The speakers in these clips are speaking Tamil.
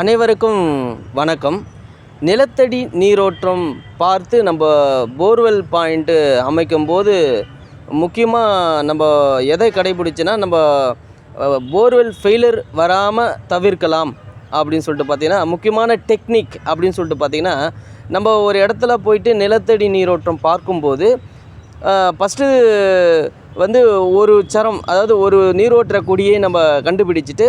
அனைவருக்கும் வணக்கம். நிலத்தடி நீரோட்டம் பார்த்து நம்ம போர்வெல் பாயிண்ட்டு அமைக்கும்போது முக்கியமாக நம்ம எதை கடைபிடிச்சுன்னா நம்ம போர்வெல் ஃபெயிலர் வராமல் தவிர்க்கலாம் அப்படின்னு சொல்லிட்டு பார்த்தீங்கன்னா முக்கியமான டெக்னிக் அப்படின்னு சொல்லிட்டு பார்த்தீங்கன்னா நம்ம ஒரு இடத்துல போயிட்டு நிலத்தடி நீரோட்டம் பார்க்கும்போது ஃபஸ்ட்டு வந்து ஒரு சரம் அதாவது ஒரு நீரோட்டுற கொடியை நம்ம கண்டுபிடிச்சிட்டு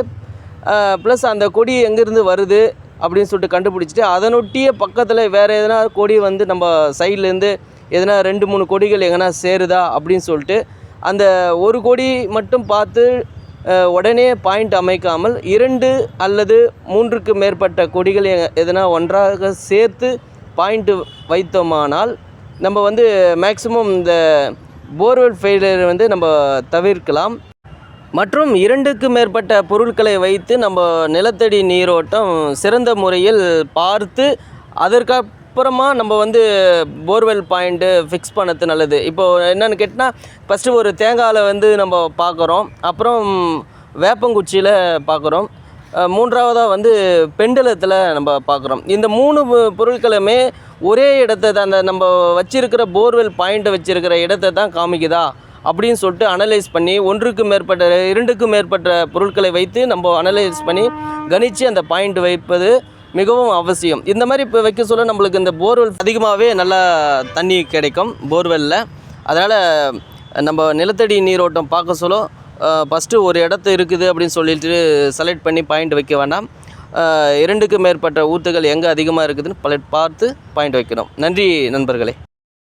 ப்ளஸ் அந்த கொடி எங்கேருந்து வருது அப்படின்னு சொல்லிட்டு கண்டுபிடிச்சிட்டு அதனொட்டிய பக்கத்தில் வேறு எதனா கொடி வந்து நம்ம சைட்லேருந்து எதனா ரெண்டு மூணு கொடிகள் எங்கன்னா சேருதா அப்படின்னு சொல்லிட்டு அந்த ஒரு கொடி மட்டும் பார்த்து உடனே பாயிண்ட் அமைக்காமல் இரண்டு அல்லது மூன்றுக்கு மேற்பட்ட கொடிகள் எ- எதனா ஒன்றாக சேர்த்து பாயிண்ட்டு வைத்தோமானால் நம்ம வந்து மேக்ஸிமம் இந்த போர்வெல் ஃபெயிலியர் வந்து நம்ம தவிர்க்கலாம். மற்றும் இரண்டுக்கு மேற்பட்ட பொருட்களை வைத்து நம்ம நிலத்தடி நீரோட்டம் சிறந்த முறையில் பார்த்து அதற்கப்புறமா நம்ம வந்து போர்வெல் பாயிண்ட்டு ஃபிக்ஸ் பண்ணது நல்லது. இப்போது என்னென்னு கேட்டால் ஃபஸ்ட்டு ஒரு தேங்காயில் வந்து நம்ம பார்க்குறோம். அப்புறம் வேப்பங்குச்சியில் பார்க்குறோம். மூன்றாவதாக வந்து பெண்டலத்தில் நம்ம பார்க்குறோம். இந்த மூணு பொருட்களுமே ஒரே இடத்த அந்த நம்ம வச்சிருக்கிற போர்வெல் பாயிண்ட்டை வச்சிருக்கிற இடத்த தான் காமிக்குதா? அப்படின்னு சொல்லிட்டு அனலைஸ் பண்ணி ஒன்றுக்கு மேற்பட்ட இரண்டுக்கும் மேற்பட்ட பொருட்களை வைத்து நம்ம அனலைஸ் பண்ணி கணித்து அந்த பாயிண்ட் வைப்பது மிகவும் அவசியம். இந்த மாதிரி இப்போ வைக்க சொல்ல நம்மளுக்கு இந்த போர்வெல் அதிகமாகவே நல்லா தண்ணி கிடைக்கும் போர்வெல்லில் அதனால் நம்ம நிலத்தடி நீரோட்டம் பார்க்க சொல்ல ஃபஸ்ட்டு ஒரு இடத்து இருக்குது அப்படின்னு சொல்லிட்டு செலக்ட் பண்ணி பாயிண்ட் வைக்க வேண்டாம். இரண்டுக்கு மேற்பட்ட ஊத்துகள் எங்கே அதிகமாக இருக்குதுன்னு பல பார்த்து பாயிண்ட் வைக்கணும். நன்றி நண்பர்களே.